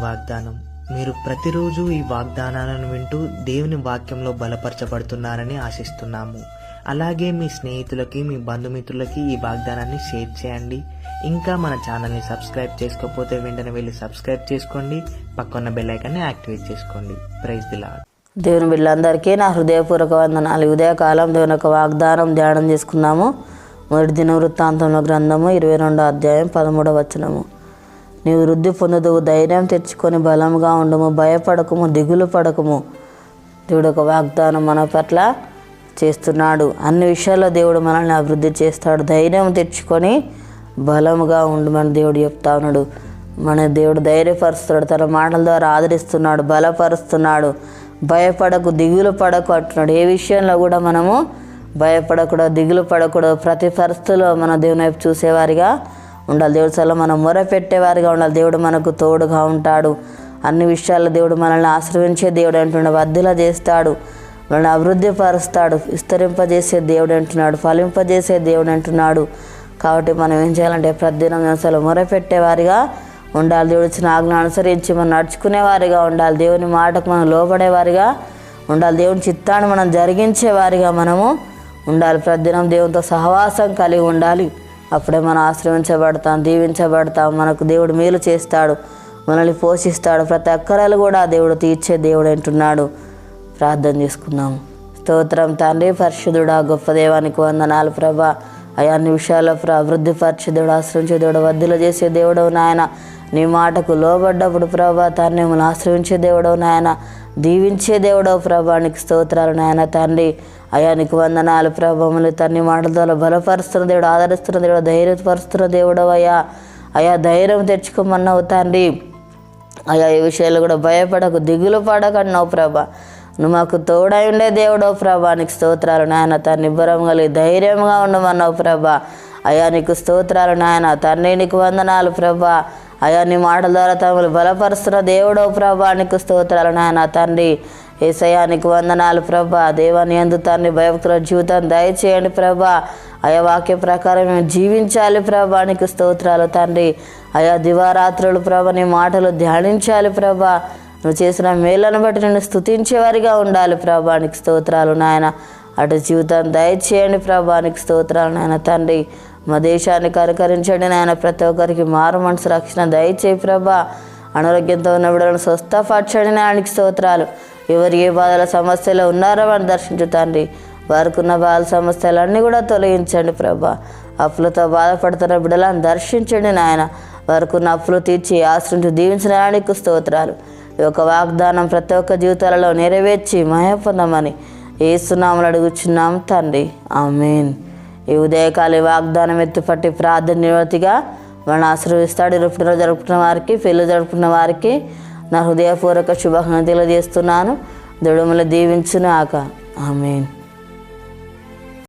వాగ్దానం. మీరు ప్రతిరోజు ఈ వాగ్దానాలను వింటూ దేవుని వాక్యంలో బలపరచబడుతున్నారని ఆశిస్తున్నాము. అలాగే మీ స్నేహితులకి మీ బంధుమిత్రులకి ఈ వాగ్దానాన్ని షేర్ చేయండి. ఇంకా మన ఛానల్ని సబ్స్క్రైబ్ చేసుకోకపోతే వెంటనే వెళ్ళి సబ్స్క్రైబ్ చేసుకోండి. పక్కన్న బెల్లైకాన్ని యాక్టివేట్ చేసుకోండి. ప్రైజ్ దిలా దేవుని బిడ్డలందరికీ నా హృదయపూర్వక వందనాలు. ఉదయకాలం దేవుని యొక్క వాగ్దానం ధ్యానం చేసుకున్నాము మొదటి దిన వృత్తాంతంలో గ్రంథము ఇరవై రెండో అధ్యాయం పదమూడవ వచనము. నీవు వృద్ధి పొందదువు ధైర్యం తెచ్చుకొని బలంగా ఉండము భయపడకము దిగులు పడకము. దేవుడు ఒక వాగ్దానం మన పట్ల చేస్తున్నాడు. అన్ని విషయాల్లో దేవుడు మనల్ని అభివృద్ధి చేస్తాడు. ధైర్యం తెచ్చుకొని బలముగా ఉండమని దేవుడు చెప్తా ఉన్నాడు. మన దేవుడు ధైర్యపరుస్తున్నాడు. తన మాటల ద్వారా ఆదరిస్తున్నాడు బలపరుస్తున్నాడు. భయపడకు దిగులు పడకు అంటున్నాడు. ఏ విషయంలో కూడా మనము భయపడకూడదు దిగులు పడకూడదు. ప్రతి పరిస్థితుల్లో మన దేవుని వైపు చూసేవారిగా ఉండాలి. దేవుడు చాలా మనం మొరపెట్టేవారిగా ఉండాలి. దేవుడు మనకు తోడుగా ఉంటాడు. అన్ని విషయాల్లో దేవుడు మనల్ని ఆశ్రయించే దేవుడు అంటున్నాడు. వద్దులా చేస్తాడు. మనల్ని అభివృద్ధి పరుస్తాడు విస్తరింపజేసే దేవుడు అంటున్నాడు. ఫలింపజేసే దేవుడు అంటున్నాడు. కాబట్టి మనం ఏం చేయాలంటే ప్రతిదినం అసలు మొరపెట్టేవారిగా ఉండాలి. దేవుడు ఇచ్చిన ఆజ్ఞ అనుసరించి మనం నడుచుకునేవారిగా ఉండాలి. దేవుని మాటకు మనం లోబడేవారిగా ఉండాలి. దేవుని చిత్తాన్ని మనం జరిగించేవారిగా మనము ఉండాలి. ప్రతిదినం దేవునితో సహవాసం కలిగి ఉండాలి. అప్పుడే మనం ఆశ్రయించబడతాం దీవించబడతాం మనకు దేవుడు మేలు చేస్తాడు మనల్ని పోషిస్తాడు. ప్రతి అక్కరాలు కూడా దేవుడు తీర్చే దేవుడు అంటున్నాడు. ప్రార్థన చేసుకుందాము స్తోత్రం తండ్రి పరిశుద్ధుడా గొప్ప దేవానికి వందనాలు ప్రభా. అయా అన్ని విషయాల అభివృద్ధి పరిచే దేవుడు ఆశ్రయించే దేవుడు వద్దులు చేసే దేవుడవు నాయన. నీ మాటకు లోబడ్డప్పుడు ప్రభా తాన్ని మిమ్మల్ని ఆశ్రయించే దేవుడవు నాయన. దీవించే దేవుడవు ప్రభా నీకు స్తోత్రాలు నాయన తండ్రి. అయా నీకు వందనాలు ప్రభావములు తన్ని మాటల ద్వారా బలపరుస్తున్న దేవుడు ఆదరిస్తున్న దేవుడు ధైర్యపరుస్తున్న దేవుడవు అయ్యా. అయా ధైర్యం తెచ్చుకోమన్నావు తండ్రి. అయ్యా ఈ విషయాలు కూడా భయపడకు దిగులు పడకన్నావు ప్రభా. నువ్వు మాకు తోడై ఉండే దేవుడో ప్రభా నీకు స్తోత్రాలు నాయన. తను నిబ్బరం కలిగి ధైర్యంగా ఉండమన్నావు ప్రభా. అయ్యా నీకు స్తోత్రాలు నాయన. తండ్రి నీకు వందనాలు ప్రభా. అయా నీ మాటల ద్వారా తమను బలపరుస్తున్న దేవుడో ప్రభా నీకు స్తోత్రాలు నాయన. తండ్రి ఏసయ్యా నీకు వందనాలు ప్రభా. దేవాని ఎందు తండ్రి భయభక్తుల జీవితం దయచేయండి ప్రభా. అయా వాక్య ప్రకారం మేము జీవించాలి ప్రభా నీకు స్తోత్రాలు తండ్రి అయా దివారాత్రులు ప్రభ నీ మాటలు ధ్యానించాలి ప్రభా. నువ్వు చేసిన మేళ్ళను బట్టి నేను స్తుతించేవారిగా ఉండాలి ప్రభానికి స్తోత్రాలు నాయన. అటు జీవితం దయచేయండి ప్రభానికి స్తోత్రాలు నాయన. తండ్రి మా దేశాన్ని కరకరించండి నాయన. ప్రతి ఒక్కరికి మారు మనసు రక్షణ దయచేయి ప్రభా. అనారోగ్యంతో ఉన్న బిడ్డలను స్వస్థపరచండి నాయనకి స్తోత్రాలు. ఎవరు ఏ బాధల సమస్యలు ఉన్నారో అని దర్శించు తండ్రి. వారికి ఉన్న బాధ సమస్యలన్నీ కూడా తొలగించండి ప్రభా. అప్పులతో బాధపడుతున్న బిడ్డలను దర్శించండి నాయన. వారికున్న అప్పులు తీర్చి ఆశ్రయించి దీవించిన నాయనకు స్తోత్రాలు. ఈ యొక్క వాగ్దానం ప్రతి ఒక్క జీవితాలలో నెరవేర్చి మయ పొందమని ఏసునామలు అడుగుచున్నాం తండ్రి. ఆమెన్. ఈ ఉదయకాలి వాగ్దానం ఎత్తుపట్టి ప్రార్థన నివృత్తిగా మన ఆశీర్వదిస్తాడు. ఇరుపున జరుపుకున్న వారికి పెళ్ళి జరుపుకున్న వారికి నా హృదయపూర్వక శుభాకాంక్షలు తెలియజేస్తున్నాను. దేవుడు దీవించునాక దీవించును ఆక ఆమెన్.